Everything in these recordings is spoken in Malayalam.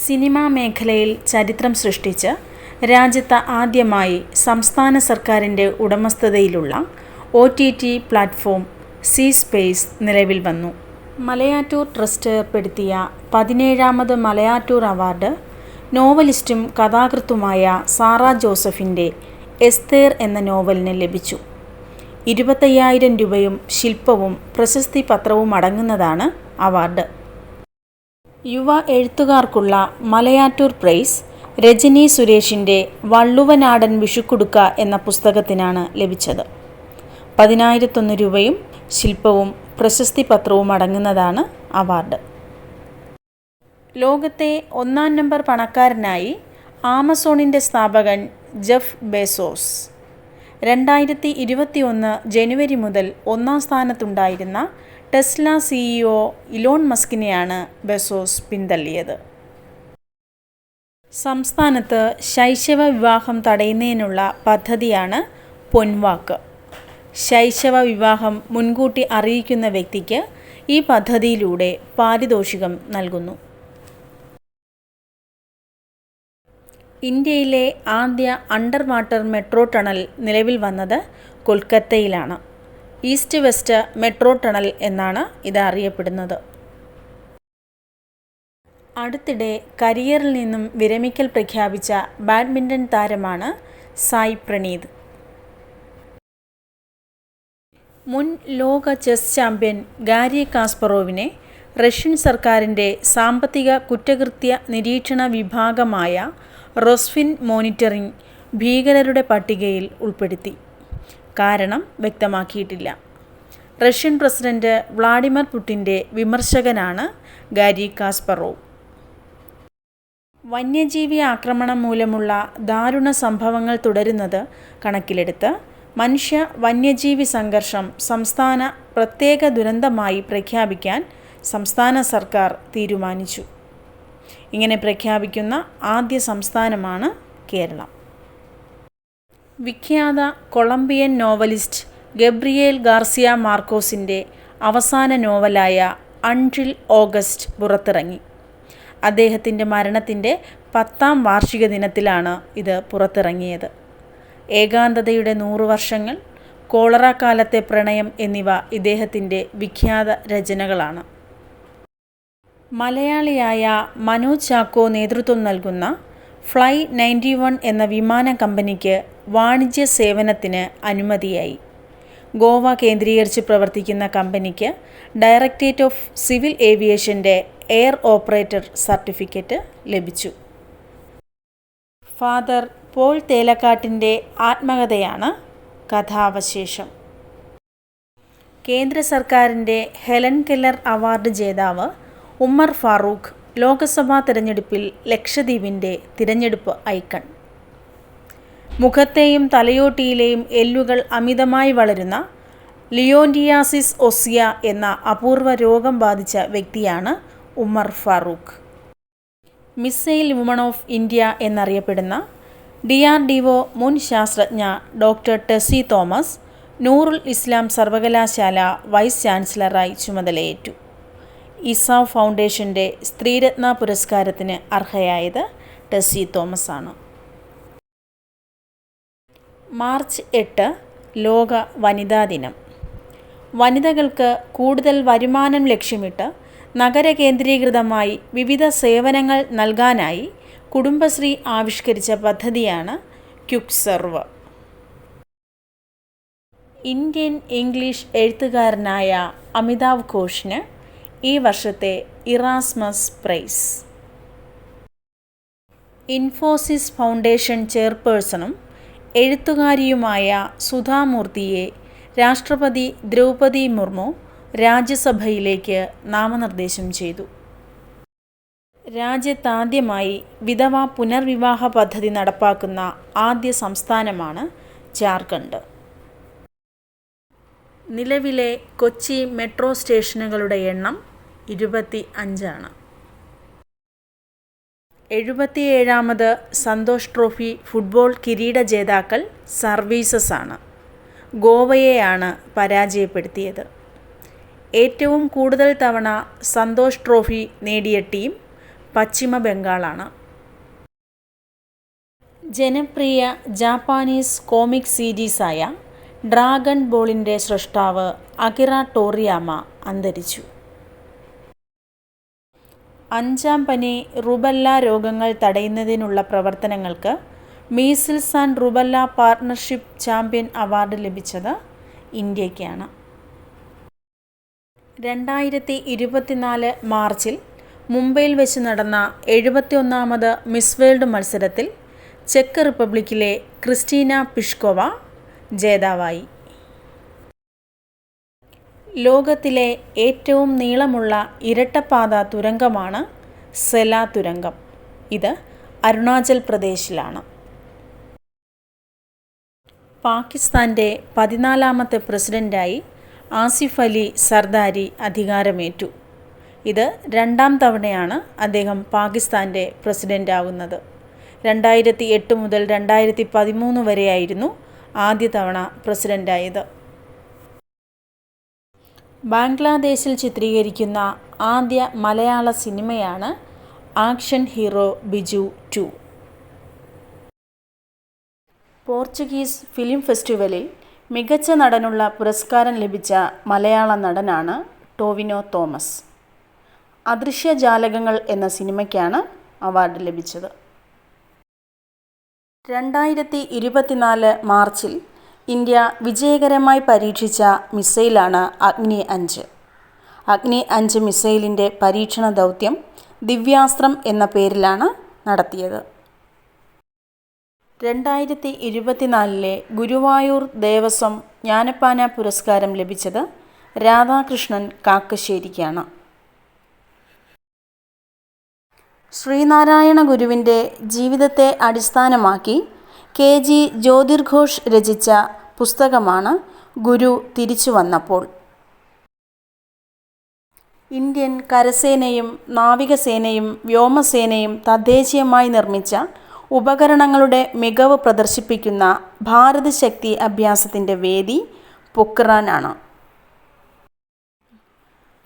സിനിമാ മേഖലയിൽ ചരിത്രം സൃഷ്ടിച്ച് രാജ്യത്ത് ആദ്യമായി സംസ്ഥാന സർക്കാരിന്റെ ഉടമസ്ഥതയിലുള്ള O T T platform C space നിലവിൽ വന്നു. മലയാറ്റൂർ ട്രസ്റ്റ് ഏർപ്പെടുത്തിയ പതിനേഴാമത് മലയാറ്റൂർ അവാർഡ് നോവലിസ്റ്റും കഥാകൃത്തുമായ സാറ ജോസഫിന്റെ എസ്തേർ എന്ന നോവലിന് ലഭിച്ചു. ഇരുപത്തയ്യായിരം രൂപയും ശില്പവും പ്രശസ്തി പത്രവും അടങ്ങുന്നതാണ് അവാർഡ്. യുവ എഴുത്തുകാർക്കുള്ള മലയാറ്റൂർ പ്രൈസ് രജനി സുരേഷിന്റെ വള്ളുവനാടൻ വിഷുക്കുടുക്ക എന്ന പുസ്തകത്തിനാണ് ലഭിച്ചത്. പതിനായിരത്തൊന്ന് രൂപയും ശില്പവും പ്രശസ്തി പത്രവും അടങ്ങുന്നതാണ് അവാർഡ്. ലോകത്തെ ഒന്നാം നമ്പർ പണക്കാരനായി ആമസോണിന്റെ സ്ഥാപകൻ ജെഫ് ബെസോസ്. രണ്ടായിരത്തി ഇരുപത്തിയൊന്ന് ജനുവരി മുതൽ ഒന്നാം സ്ഥാനത്തുണ്ടായിരുന്ന ടെസ്ല സിഇഒ ഇലോൺ മസ്കിനെയാണ് ബെസോസ് പിന്തള്ളിയത്. സംസ്ഥാനത്ത് ശൈശവ വിവാഹം തടയുന്നതിനുള്ള പദ്ധതിയാണ് പൊൻവാക്ക്. ശൈശവ വിവാഹം മുൻകൂട്ടി അറിയിക്കുന്ന വ്യക്തിക്ക് ഈ പദ്ധതിയിലൂടെ പാരിതോഷികം നൽകുന്നു. ഇന്ത്യയിലെ ആദ്യ അണ്ടർ വാട്ടർ മെട്രോ ടണൽ നിലവിൽ വന്നത് കൊൽക്കത്തയിലാണ്. ഈസ്റ്റ് വെസ്റ്റ് മെട്രോ ടണൽ എന്നാണ് ഇത് അറിയപ്പെടുന്നത് അടുത്തിടെ കരിയറിൽ നിന്നും വിരമിക്കൽ പ്രഖ്യാപിച്ച ബാഡ്മിന്റൺ താരമാണ് സായ് പ്രണീത്. മുൻ ലോക ചെസ് ചാമ്പ്യൻ ഗാരി കാസ്പറോവിനെ റഷ്യൻ സർക്കാരിന്റെ സാമ്പത്തിക കുറ്റകൃത്യ നിരീക്ഷണ വിഭാഗമായ റൊസ്ഫിൻ മോണിറ്ററിംഗ് ഭീകരരുടെ പട്ടികയിൽ ഉൾപ്പെടുത്തി. കാരണം വ്യക്തമാക്കിയിട്ടില്ല. റഷ്യൻ പ്രസിഡന്റ് വ്ളാഡിമിർ പുടിന്റെ വിമർശകനാണ് ഗാരി കാസ്പറോവ്. വന്യജീവി ആക്രമണം മൂലമുള്ള ദാരുണ സംഭവങ്ങൾ തുടരുന്നത് കണക്കിലെടുത്ത് മനുഷ്യ വന്യജീവി സംഘർഷം സംസ്ഥാന പ്രത്യേക ദുരന്തമായി പ്രഖ്യാപിക്കാൻ സംസ്ഥാന സർക്കാർ തീരുമാനിച്ചു. ഇങ്ങനെ പ്രഖ്യാപിക്കുന്ന ആദ്യ സംസ്ഥാനമാണ് കേരളം. വിഖ്യാത കൊളംബിയൻ നോവലിസ്റ്റ് ഗബ്രിയേൽ ഗാർസിയ മാർക്കോസിന്റെ അവസാന നോവലായ അൺറിൽ ഓഗസ്റ്റ് പുറത്തിറങ്ങി. അദ്ദേഹത്തിന്റെ മരണത്തിന്റെ പത്താം വാർഷിക ദിനത്തിലാണ് ഇത് പുറത്തിറങ്ങിയത്. ഏകാന്തതയുടെ നൂറു വർഷങ്ങൾ കോളറ കാലത്തെ പ്രണയം എന്നിവ ഇദ്ദേഹത്തിന്റെ വിഖ്യാത രചനകളാണ്. മലയാളിയായ മനോജ് ചാക്കോ നേതൃത്വം നൽകുന്ന ഫ്ലൈ നയന്റി വൺ എന്ന വിമാന കമ്പനിക്ക് വാണിജ്യ സേവനത്തിന് അനുമതിയായി. ഗോവ കേന്ദ്രീകരിച്ച് പ്രവർത്തിക്കുന്ന കമ്പനിക്ക് ഡയറക്ടറേറ്റ് ഓഫ് സിവിൽ ഏവിയേഷന്റെ എയർ ഓപ്പറേറ്റർ സർട്ടിഫിക്കറ്റ് ലഭിച്ചു. ഫാദർ പോൾ തേലക്കാട്ടിന്റെ ആത്മകഥയാണ് കഥാവശേഷം. കേന്ദ്ര സർക്കാരിന്റെ ഹെലൻ കെല്ലർ അവാർഡ് ജേതാവ് ഉമ്മർ ഫാറൂഖ് ലോക്സഭാ തിരഞ്ഞെടുപ്പിൽ ലക്ഷദ്വീപിന്റെ തിരഞ്ഞെടുപ്പ് ഐക്കൺ. മുഖത്തെയും തലയോട്ടിയിലെയും എല്ലുകൾ അമിതമായി വളരുന്ന ലിയോൻഡിയാസിസ് ഒസിയ എന്ന അപൂർവ രോഗം ബാധിച്ച വ്യക്തിയാണ് Umar Farooq. Missile woman of India എന്നറിയപ്പെടുന്ന ഡി ആർ ഡി ഒ മുൻ ശാസ്ത്രജ്ഞ ഡോക്ടർ ടെസി തോമസ് നൂറുൽ ഇസ്ലാം സർവകലാശാല വൈസ് ചാൻസലറായി ചുമതലയേറ്റു. ഇസ ഫൗണ്ടേഷന്റെ സ്ത്രീരത്ന പുരസ്കാരത്തിന് അർഹയായത് ടെസി തോമസ് ആണ് മാർച്ച് എട്ട് ലോക വനിതാ ദിനം. വനിതകൾക്ക് കൂടുതൽ വരുമാനം ലക്ഷ്യമിട്ട് നഗര കേന്ദ്രീകൃതമായി വിവിധ സേവനങ്ങൾ നൽകാനായി കുടുംബശ്രീ ആവിഷ്കരിച്ച പദ്ധതിയാണ് ക്യുക്സെർവ്. ഇന്ത്യൻ ഇംഗ്ലീഷ് എഴുത്തുകാരനായ അമിതാവ് ഘോഷിന് ഈ വർഷത്തെ ഇറാസ്മസ് പ്രൈസ്. ഇൻഫോസിസ് ഫൗണ്ടേഷൻ ചെയർപേഴ്സണും എഴുത്തുകാരിയുമായ സുധാമൂർത്തിയെ രാഷ്ട്രപതി ദ്രൗപദി മുർമു രാജ്യസഭയിലേക്ക് നാമനിർദ്ദേശം ചെയ്തു. രാജ്യത്താദ്യമായി വിധവ പുനർവിവാഹ പദ്ധതി നടപ്പാക്കുന്ന ആദ്യ സംസ്ഥാനമാണ് ജാർഖണ്ഡ്. നിലവിലെ കൊച്ചി മെട്രോ സ്റ്റേഷനുകളുടെ എണ്ണം ഇരുപത്തി അഞ്ചാണ് എഴുപത്തിയേഴാമത് സന്തോഷ് ട്രോഫി ഫുട്ബോൾ കിരീട ജേതാക്കൾ സർവീസസ് ആണ് ഗോവയെയാണ് പരാജയപ്പെടുത്തിയത്. ഏറ്റവും കൂടുതൽ തവണ സന്തോഷ് ട്രോഫി നേടിയ ടീം പശ്ചിമ ബംഗാളാണ്. ജനപ്രിയ ജാപ്പാനീസ് കോമിക് സീരീസായ ഡ്രാഗൺ ബോളിന്റെ സൃഷ്ടാവ് അകിറ ടോറിയാമ അന്തരിച്ചു. അഞ്ചാം പനി റുബല്ല രോഗങ്ങൾ തടയുന്നതിനുള്ള പ്രവർത്തനങ്ങൾക്ക് measles and rubella partnership champion award ലഭിച്ചത് ഇന്ത്യയ്ക്കാണ്. രണ്ടായിരത്തി ഇരുപത്തിനാല് മാർച്ചിൽ മുംബൈയിൽ വെച്ച് നടന്ന എഴുപത്തിയൊന്നാമത് മിസ് വേൾഡ് മത്സരത്തിൽ ചെക്ക് റിപ്പബ്ലിക്കിലെ ക്രിസ്റ്റീന പിഷ്കോവ ജേതാവായി. ലോകത്തിലെ ഏറ്റവും നീളമുള്ള ഇരട്ടപ്പാത തുരങ്കമാണ് സെല തുരങ്കം. ഇത് അരുണാചൽ പ്രദേശിലാണ്. പാകിസ്ഥാന്റെ പതിനാലാമത്തെ പ്രസിഡന്റായി ആസിഫ് അലി സർദാരി അധികാരമേറ്റു. ഇത് രണ്ടാം തവണയാണ് അദ്ദേഹം പാകിസ്ഥാന്റെ പ്രസിഡന്റ് ആകുന്നത് രണ്ടായിരത്തി എട്ട് മുതൽ രണ്ടായിരത്തി പതിമൂന്ന് വരെയായിരുന്നു ആദ്യ തവണ പ്രസിഡന്റായത് ബാംഗ്ലാദേശിൽ ചിത്രീകരിക്കുന്ന ആദ്യ മലയാള സിനിമയാണ് action hero Biju two. Portuguese film ഫെസ്റ്റിവലിൽ മികച്ച നടനുള്ള പുരസ്കാരം ലഭിച്ച മലയാള നടനാണ് ടോവിനോ തോമസ്. അദൃശ്യ ജാലകങ്ങൾ എന്ന സിനിമയ്ക്കാണ് അവാർഡ് ലഭിച്ചത്. രണ്ടായിരത്തി ഇരുപത്തിനാല് മാർച്ചിൽ ഇന്ത്യ വിജയകരമായി പരീക്ഷിച്ച മിസൈലാണ് അഗ്നി അഞ്ച്. അഗ്നി അഞ്ച് മിസൈലിന്റെ പരീക്ഷണ ദൗത്യം ദിവ്യാസ്ത്രം എന്ന പേരിലാണ് നടത്തിയത്. രണ്ടായിരത്തി ഇരുപത്തിനാലിലെ ഗുരുവായൂർ ദേവസ്വം ജ്ഞാനപ്പാന പുരസ്കാരം ലഭിച്ചത് രാധാകൃഷ്ണൻ കാക്കശ്ശേരിക്കാണ്. ശ്രീനാരായണ ഗുരുവിന്റെ ജീവിതത്തെ അടിസ്ഥാനമാക്കി കെ ജി ജ്യോതിർഘോഷ് രചിച്ച പുസ്തകമാണ് ഗുരു തിരിച്ചു വന്നപ്പോൾ. ഇന്ത്യൻ കരസേനയും നാവികസേനയും വ്യോമസേനയും തദ്ദേശീയമായി നിർമ്മിച്ച ഉപകരണങ്ങളുടെ മികവ് പ്രദർശിപ്പിക്കുന്ന ഭാരത് ശക്തി അഭ്യാസത്തിന്റെ വേദി പൊക്രാനാണ്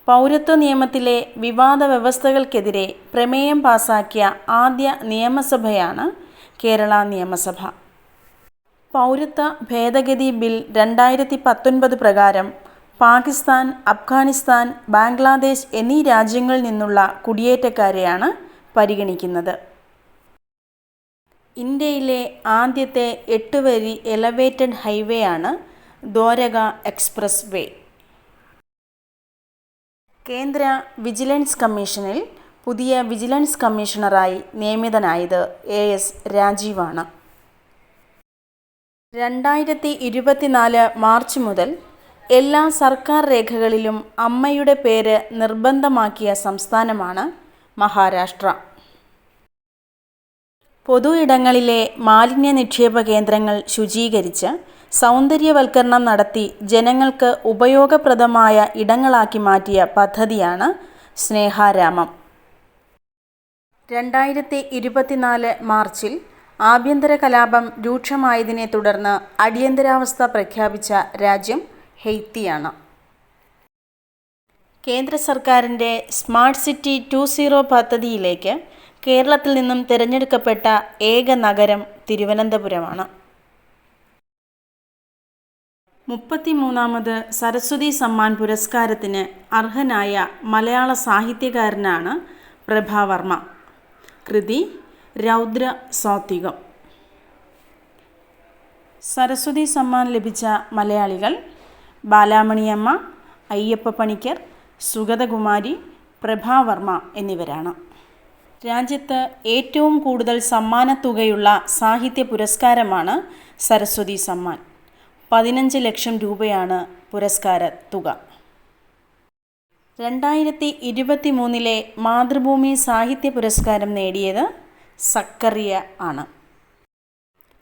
പൗരത്വ നിയമത്തിലെ വിവാദ വ്യവസ്ഥകൾക്കെതിരെ പ്രമേയം പാസാക്കിയ ആദ്യ നിയമസഭയാണ് കേരള നിയമസഭ. പൗരത്വ ഭേദഗതി ബിൽ രണ്ടായിരത്തി പത്തൊൻപത് പ്രകാരം പാകിസ്ഥാൻ അഫ്ഗാനിസ്ഥാൻ ബംഗ്ലാദേശ് എന്നീ രാജ്യങ്ങളിൽ നിന്നുള്ള കുടിയേറ്റക്കാരെയാണ് പരിഗണിക്കുന്നത്. ഇന്ത്യയിലെ ആദ്യത്തെ എട്ട് വരി എലവേറ്റഡ് ഹൈവേ ആണ് ദ്വാരക എക്സ്പ്രസ് വേ കേന്ദ്ര വിജിലൻസ് കമ്മീഷനിൽ പുതിയ വിജിലൻസ് കമ്മീഷണറായി നിയമിതനായത് എ എസ് രാജീവാണ്. രണ്ടായിരത്തി ഇരുപത്തിനാല് മാർച്ച് മുതൽ എല്ലാ സർക്കാർ രേഖകളിലും അമ്മയുടെ പേര് നിർബന്ധമാക്കിയ സംസ്ഥാനമാണ് മഹാരാഷ്ട്ര. പൊതു ഇടങ്ങളിലെ മാലിന്യ നിക്ഷേപ കേന്ദ്രങ്ങൾ ശുചീകരിച്ച് സൗന്ദര്യവൽക്കരണം നടത്തി ജനങ്ങൾക്ക് ഉപയോഗപ്രദമായ ഇടങ്ങളാക്കി മാറ്റിയ പദ്ധതിയാണ് സ്നേഹാരാമം. രണ്ടായിരത്തി ഇരുപത്തിനാല് മാർച്ചിൽ ആഭ്യന്തര കലാപം രൂക്ഷമായതിനെ തുടർന്ന് അടിയന്തരാവസ്ഥ പ്രഖ്യാപിച്ച രാജ്യം ഹെയ്ത്തിയാണ്. കേന്ദ്ര സർക്കാരിന്റെ സ്മാർട്ട് സിറ്റി ടു സീറോ പദ്ധതിയിലേക്ക് കേരളത്തിൽ നിന്നും തിരഞ്ഞെടുക്കപ്പെട്ട ഏക നഗരം തിരുവനന്തപുരമാണ്. മുപ്പത്തിമൂന്നാമത് സരസ്വതി സമ്മാൻ പുരസ്കാരത്തിന് അർഹനായ മലയാള സാഹിത്യകാരനാണ് പ്രഭാവർമ്മ കൃതി രൗദ്ര സാത്വികം സരസ്വതി സമ്മാൻ ലഭിച്ച മലയാളികൾ ബാലാമണിയമ്മ അയ്യപ്പ പണിക്കർ സുഗതകുമാരി പ്രഭാവർമ്മ എന്നിവരാണ്. രാജ്യത്ത് ഏറ്റവും കൂടുതൽ സമ്മാനത്തുകയുള്ള സാഹിത്യ പുരസ്കാരമാണ് സരസ്വതി സമ്മാൻ. പതിനഞ്ച് ലക്ഷം രൂപയാണ് പുരസ്കാര തുക. രണ്ടായിരത്തി ഇരുപത്തി മൂന്നിലെ മാതൃഭൂമി സാഹിത്യ പുരസ്കാരം നേടിയത് സക്കറിയ ആണ്.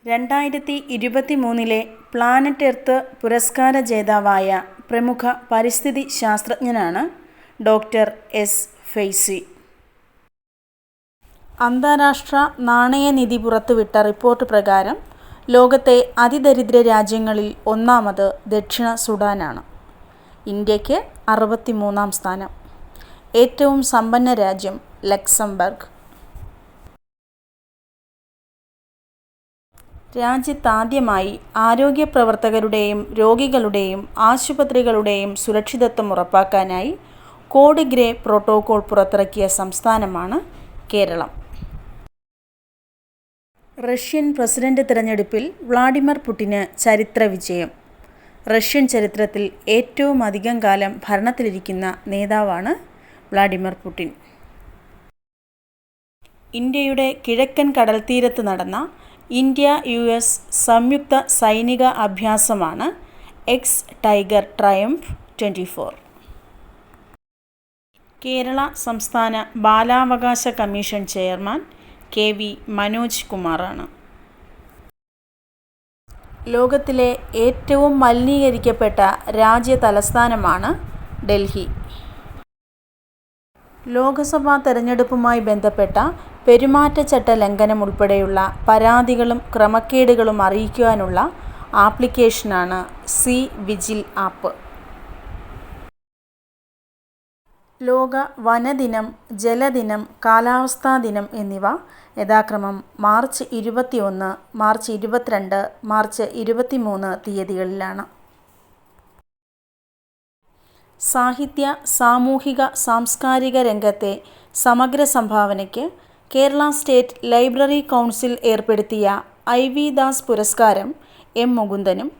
രണ്ടായിരത്തി ഇരുപത്തി മൂന്നിലെ പ്ലാനറ്റ് എർത്ത് പുരസ്കാര ജേതാവായ പ്രമുഖ പരിസ്ഥിതി ശാസ്ത്രജ്ഞനാണ് ഡോക്ടർ എസ് ഫെയ്സി. അന്താരാഷ്ട്ര നാണയനിധി പുറത്തുവിട്ട റിപ്പോർട്ട് പ്രകാരം ലോകത്തെ അതിദരിദ്ര രാജ്യങ്ങളിൽ ഒന്നാമത് ദക്ഷിണ സുഡാനാണ്. ഇന്ത്യയ്ക്ക് അറുപത്തി മൂന്നാം സ്ഥാനം. ഏറ്റവും സമ്പന്ന രാജ്യം ലക്സംബർഗ്. രാജ്യത്താദ്യമായി ആരോഗ്യ പ്രവർത്തകരുടെയും രോഗികളുടെയും ആശുപത്രികളുടെയും സുരക്ഷിതത്വം ഉറപ്പാക്കാനായി കോഡ് ഗ്രേ പ്രോട്ടോകോൾ പുറത്തിറക്കിയ സംസ്ഥാനമാണ് കേരളം. റഷ്യൻ പ്രസിഡന്റ് തിരഞ്ഞെടുപ്പിൽ വ്ളാഡിമിർ പുടിന് ചരിത്ര വിജയം റഷ്യൻ ചരിത്രത്തിൽ ഏറ്റവും അധികം കാലം ഭരണത്തിലിരിക്കുന്ന നേതാവാണ് വ്ളാഡിമിർ പുടിൻ. ഇന്ത്യയുടെ കിഴക്കൻ കടൽത്തീരത്ത് നടന്ന ഇന്ത്യ യു എസ് സംയുക്ത സൈനിക അഭ്യാസമാണ് ex tiger triumph twenty four Kerala സംസ്ഥാന ബാലാവകാശ commission chairman K V Manoj കുമാറാണ്. ലോകത്തിലെ ഏറ്റവും മലിനീകരിക്കപ്പെട്ട രാജ്യ തലസ്ഥാനമാണ് ഡൽഹി. ലോക്സഭാ തെരഞ്ഞെടുപ്പുമായി ബന്ധപ്പെട്ട പെരുമാറ്റച്ചട്ട ലംഘനം ഉൾപ്പെടെയുള്ള പരാതികളും ക്രമക്കേടുകളും അറിയിക്കുവാനുള്ള ആപ്ലിക്കേഷനാണ് സി വിജിൽ ആപ്പ്. ലോക വനദിനം ജലദിനം കാലാവസ്ഥാ ദിനം എന്നിവ യഥാക്രമം മാർച്ച് ഇരുപത്തിയൊന്ന് മാർച്ച് ഇരുപത്തിരണ്ട് മാർച്ച് ഇരുപത്തിമൂന്ന് തീയതികളിലാണ്. സാഹിത്യ സാമൂഹിക സാംസ്കാരിക രംഗത്തെ സമഗ്ര സംഭാവനയ്ക്ക് കേരള സ്റ്റേറ്റ് ലൈബ്രറി കൗൺസിൽ ഏർപ്പെടുത്തിയ ഐ വി ദാസ് പുരസ്കാരം എം മുകുന്ദനും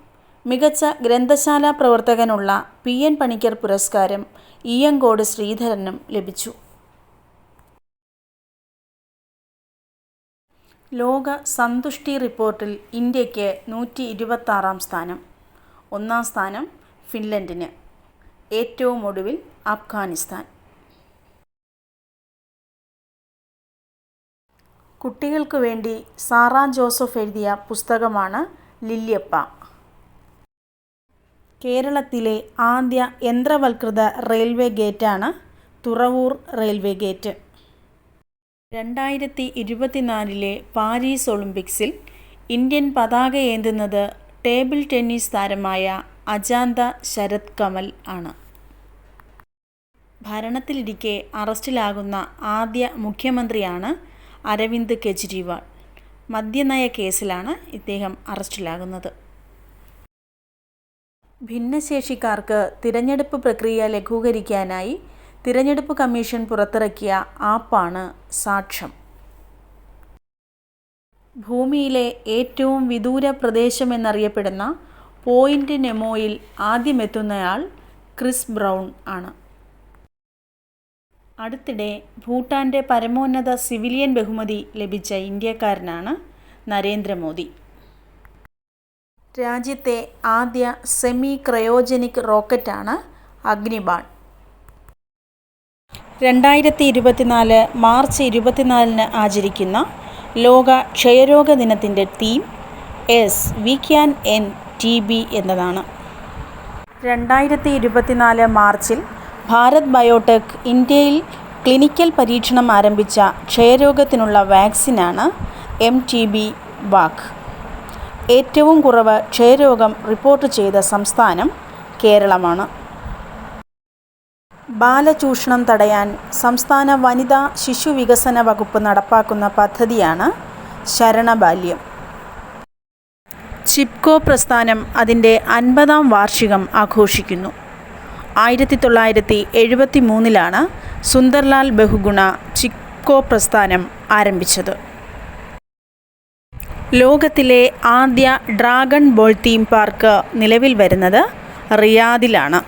മികച്ച ഗ്രന്ഥശാല പ്രവർത്തകനുള്ള പി എൻ പണിക്കർ പുരസ്കാരം ഇയ്യങ്കോട് ശ്രീധരനും ലഭിച്ചു. ലോക സന്തുഷ്ടി റിപ്പോർട്ടിൽ ഇന്ത്യയ്ക്ക് നൂറ്റി ഇരുപത്താറാം സ്ഥാനം. ഒന്നാം സ്ഥാനം ഫിൻലൻഡിന്. ഏറ്റവും ഒടുവിൽ അഫ്ഗാനിസ്ഥാൻ. കുട്ടികൾക്ക് വേണ്ടി സാറാ ജോസഫ് എഴുതിയ പുസ്തകമാണ് ലില്യപ്പ. കേരളത്തിലെ ആദ്യ യന്ത്രവൽകൃത റെയിൽവേ ഗേറ്റാണ് തുറവൂർ റെയിൽവേ ഗേറ്റ്. രണ്ടായിരത്തി ഇരുപത്തിനാലിലെ പാരീസ് ഒളിമ്പിക്സിൽ ഇന്ത്യൻ പതാക ഏന്തുന്നത് ടേബിൾ ടെന്നീസ് താരമായ അജാന്ത ശരത് കമൽ ആണ്. ഭരണത്തിലിരിക്കെ അറസ്റ്റിലാകുന്ന ആദ്യ മുഖ്യമന്ത്രിയാണ് അരവിന്ദ് കെജ്രിവാൾ. മദ്യനയ കേസിലാണ് ഇദ്ദേഹം അറസ്റ്റിലാകുന്നത്. ഭിന്നശേഷിക്കാർക്ക് തിരഞ്ഞെടുപ്പ് പ്രക്രിയ ലഘൂകരിക്കാനായി തിരഞ്ഞെടുപ്പ് കമ്മീഷൻ പുറത്തിറക്കിയ ആപ്പാണ് സാക്ഷം ഭൂമിയിലെ ഏറ്റവും വിദൂര പ്രദേശമെന്നറിയപ്പെടുന്ന പോയിന്റ് നെമോയിൽ ആദ്യമെത്തുന്നയാൾ ക്രിസ് ബ്രൗൺ ആണ്. അടുത്തിടെ ഭൂട്ടാന്റെ പരമോന്നത സിവിലിയൻ ബഹുമതി ലഭിച്ച ഇന്ത്യക്കാരനാണ് നരേന്ദ്രമോദി. രാജ്യത്തെ ആദ്യ സെമി ക്രയോജനിക് റോക്കറ്റാണ് അഗ്നിബാൺ. രണ്ടായിരത്തി ഇരുപത്തിനാല് മാർച്ച് ഇരുപത്തിനാലിന് ആചരിക്കുന്ന ലോക ക്ഷയരോഗ ദിനത്തിന്റെ theme yes we can end T B എന്നതാണ്. രണ്ടായിരത്തി ഇരുപത്തിനാല് മാർച്ചിൽ ഭാരത് ബയോടെക് ഇന്ത്യയിൽ ക്ലിനിക്കൽ പരീക്ഷണം ആരംഭിച്ച ക്ഷയരോഗത്തിനുള്ള വാക്സിനാണ് എം ടി ബി വാക്. ഏറ്റവും കുറവ് ക്ഷയരോഗം റിപ്പോർട്ട് ചെയ്ത സംസ്ഥാനം കേരളമാണ്. ബാലചൂഷണം തടയാൻ സംസ്ഥാന വനിതാ ശിശു വികസന വകുപ്പ് നടപ്പാക്കുന്ന പദ്ധതിയാണ് ശരണബാല്യം. ചിപ്കോ പ്രസ്ഥാനം അതിന്റെ അൻപതാം വാർഷികം ആഘോഷിക്കുന്നു. ആയിരത്തി തൊള്ളായിരത്തി എഴുപത്തി മൂന്നിലാണ് സുന്ദർലാൽ ബഹുഗുണ ചിപ്കോ പ്രസ്ഥാനം ആരംഭിച്ചത്. ലോകത്തിലെ ആദ്യ ഡ്രാഗൺ ബോൾ തീം പാർക്ക് നിലവിൽ വരുന്നത് റിയാദിലാണ്.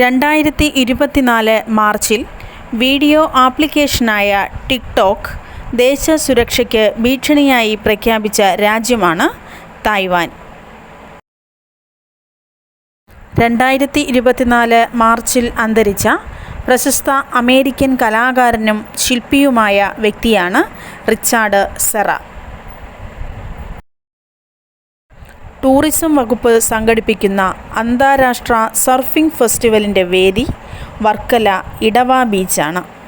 രണ്ടായിരത്തി ഇരുപത്തിനാല് മാർച്ചിൽ വീഡിയോ ആപ്ലിക്കേഷനായ ടിക്ടോക്ക് ദേശസുരക്ഷയ്ക്ക് ഭീഷണിയായി പ്രഖ്യാപിച്ച രാജ്യമാണ് തായ്വാൻ. രണ്ടായിരത്തി ഇരുപത്തിനാല് മാർച്ചിൽ അന്തരിച്ച പ്രശസ്ത അമേരിക്കൻ കലാകാരനും ശില്പിയുമായ വ്യക്തിയാണ് റിച്ചാർഡ് സെറ. ടൂറിസം വകുപ്പ് സംഘടിപ്പിക്കുന്ന അന്താരാഷ്ട്ര സർഫിംഗ് ഫെസ്റ്റിവലിന്റെ വേദി വർക്കല ഇടവ ബീച്ചാണ്.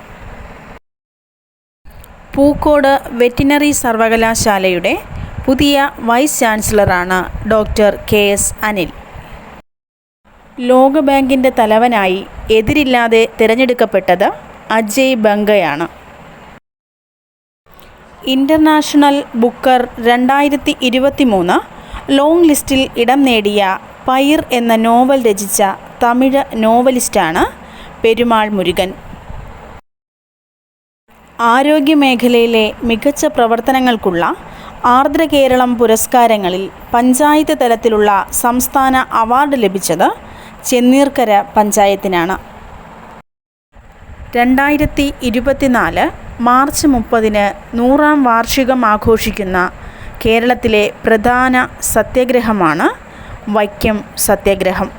പൂക്കോട് വെറ്റിനറി സർവകലാശാലയുടെ പുതിയ വൈസ് ചാൻസലറാണ് ഡോക്ടർ കെ എസ് അനിൽ. ലോകബാങ്കിന്റെ തലവനായി എതിരില്ലാതെ തിരഞ്ഞെടുക്കപ്പെട്ടത് അജയ് ബംഗയാണ്. ഇന്റർനാഷണൽ ബുക്കർ രണ്ടായിരത്തി ഇരുപത്തി മൂന്ന് ലോങ് ലിസ്റ്റിൽ ഇടം നേടിയ പയിർ എന്ന നോവൽ രചിച്ച തമിഴ് നോവലിസ്റ്റാണ് പെരുമാൾ മുരുകൻ. ആരോഗ്യമേഖലയിലെ മികച്ച പ്രവർത്തനങ്ങൾക്കുള്ള ആർദ്ര കേരളം പുരസ്കാരങ്ങളിൽ പഞ്ചായത്ത് തലത്തിലുള്ള സംസ്ഥാന അവാർഡ് ലഭിച്ചത് ചെന്നീർക്കര പഞ്ചായത്തിനാണ്. രണ്ടായിരത്തി ഇരുപത്തിനാല് മാർച്ച് മുപ്പതിന് നൂറാം വാർഷികം ആഘോഷിക്കുന്ന കേരളത്തിലെ പ്രധാന സത്യഗ്രഹമാണ് വൈക്കം സത്യാഗ്രഹം.